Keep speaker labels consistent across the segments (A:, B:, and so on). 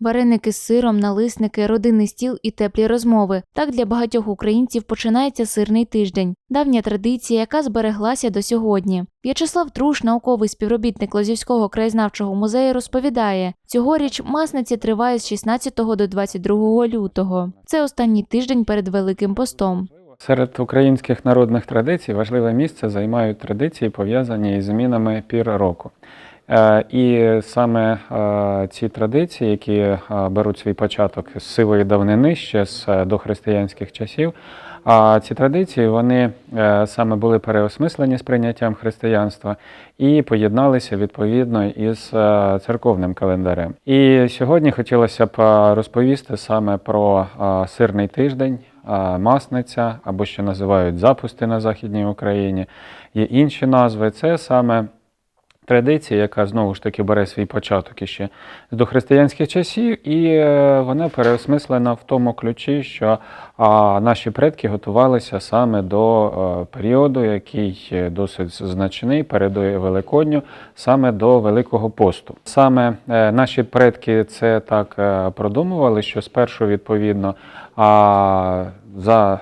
A: Вареники з сиром, налисники, родинний стіл і теплі розмови. Так для багатьох українців починається сирний тиждень. Давня традиція, яка збереглася до сьогодні. В'ячеслав Труш, науковий співробітник Лозівського краєзнавчого музею, розповідає: цьогоріч масниця триває з 16 до 22 лютого. Це останній тиждень перед Великим постом.
B: Серед українських народних традицій важливе місце займають традиції, пов'язані із змінами пір року. Е, І саме е, ці традиції, які е, беруть свій початок з сивої давнини, ще з дохристиянських часів, а ці традиції вони саме були переосмислені з прийняттям християнства і поєдналися відповідно із церковним календарем. І сьогодні хотілося б розповісти саме про сирний тиждень, масниця або що називають запусти на Західній Україні. Є інші назви. Це саме традиція, яка знову ж таки бере свій початок іще з дохристиянських часів, і е, вона переосмислена в тому ключі, що наші предки готувалися саме до е, періоду, який досить значний, передує Великодню, саме до Великого посту. Саме е, наші предки це так продумували, що спершу відповідно за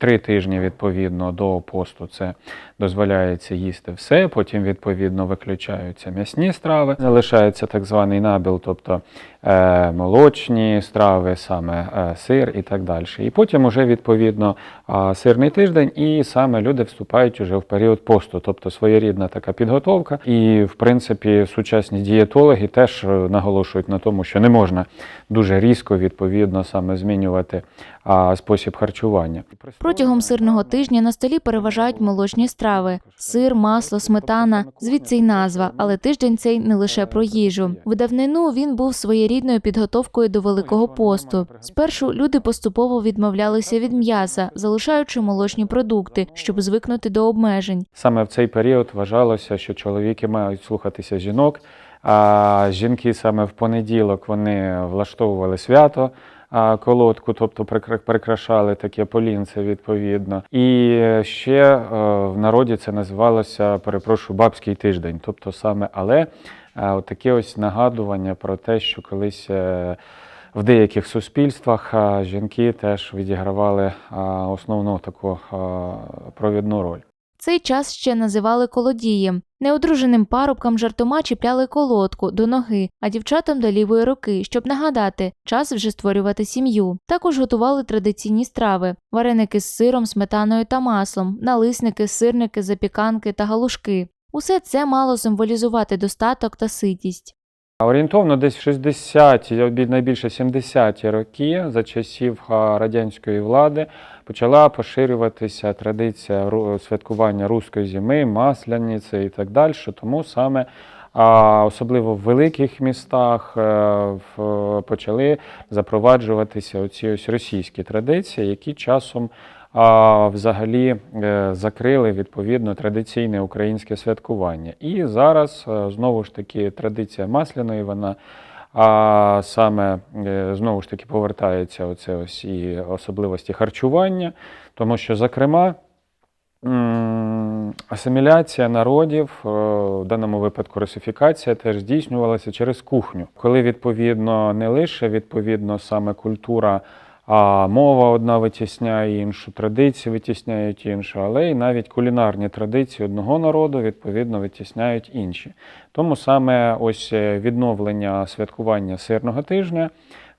B: Три тижні відповідно до посту це дозволяється їсти все. Потім відповідно виключаються м'ясні страви. Залишається так званий набіл, тобто молочні страви, саме е, сир і так далі. І потім уже відповідно сирний тиждень, і саме люди вступають уже в період посту, тобто своєрідна така підготовка. І в принципі сучасні дієтологи теж е, наголошують на тому, що не можна дуже різко відповідно саме змінювати спосіб харчування.
A: Протягом сирного тижня на столі переважають молочні страви: сир, масло, сметана. Звідси й назва. Але тиждень цей не лише про їжу. В він був своєрідною підготовкою до Великого посту. Спершу люди поступово відмовлялися від м'яса, залишаючи молочні продукти, щоб звикнути до обмежень.
B: Саме в цей період вважалося, що чоловіки мають слухатися жінок, а жінки саме в понеділок вони влаштовували свято. Колодку, тобто прикра- прикрашали таке полінце відповідно. І ще е, в народі це називалося, перепрошую, бабський тиждень. Тобто саме, але е, таке ось нагадування про те, що колись е, в деяких суспільствах жінки теж відігравали основну таку провідну роль.
A: Цей час ще називали колодієм. Неодруженим парубкам жартома чіпляли колодку до ноги, а дівчатам до лівої руки, щоб нагадати, час вже створювати сім'ю. Також готували традиційні страви: вареники з сиром, сметаною та маслом, налисники, сирники, запіканки та галушки. Усе це мало символізувати достаток та ситість.
B: Орієнтовно десь в 60-ті, найбільше 70-ті роки за часів радянської влади почала поширюватися традиція святкування руської зими, масляниці і так далі. Тому саме особливо в великих містах е, почали запроваджуватися оці ось російські традиції, які часом а, взагалі е, закрили відповідно традиційне українське святкування. І зараз е, знову ж таки традиція масляної, вона а саме е, знову ж таки повертається оце ось і особливості харчування, тому що, зокрема, асиміляція народів, в даному випадку русифікація, теж здійснювалася через кухню, коли відповідно не лише відповідно саме культура. А мова одна витісняє іншу, традиції витісняють іншу, але й навіть кулінарні традиції одного народу відповідно витісняють інші. Тому саме ось е, відновлення святкування сирного тижня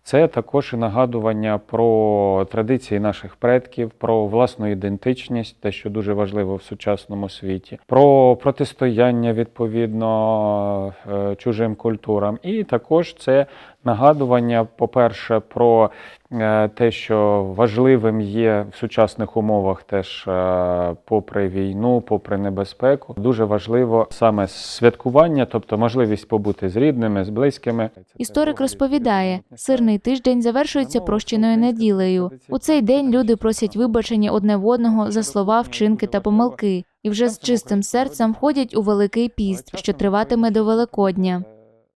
B: це також і нагадування про традиції наших предків, про власну ідентичність, те, що дуже важливо в сучасному світі, про протистояння відповідно е, чужим культурам. І також це нагадування, по-перше, про е, те, що важливим є в сучасних умовах, теж е, попри війну, попри небезпеку, дуже важливо саме святкування, тобто можливість побути з рідними, з близькими.
A: Історик розповідає, сирний тиждень завершується прощеною неділею. У цей день люди просять вибачення одне в одного за слова, вчинки та помилки, і вже з чистим серцем входять у великий піст, що триватиме до Великодня.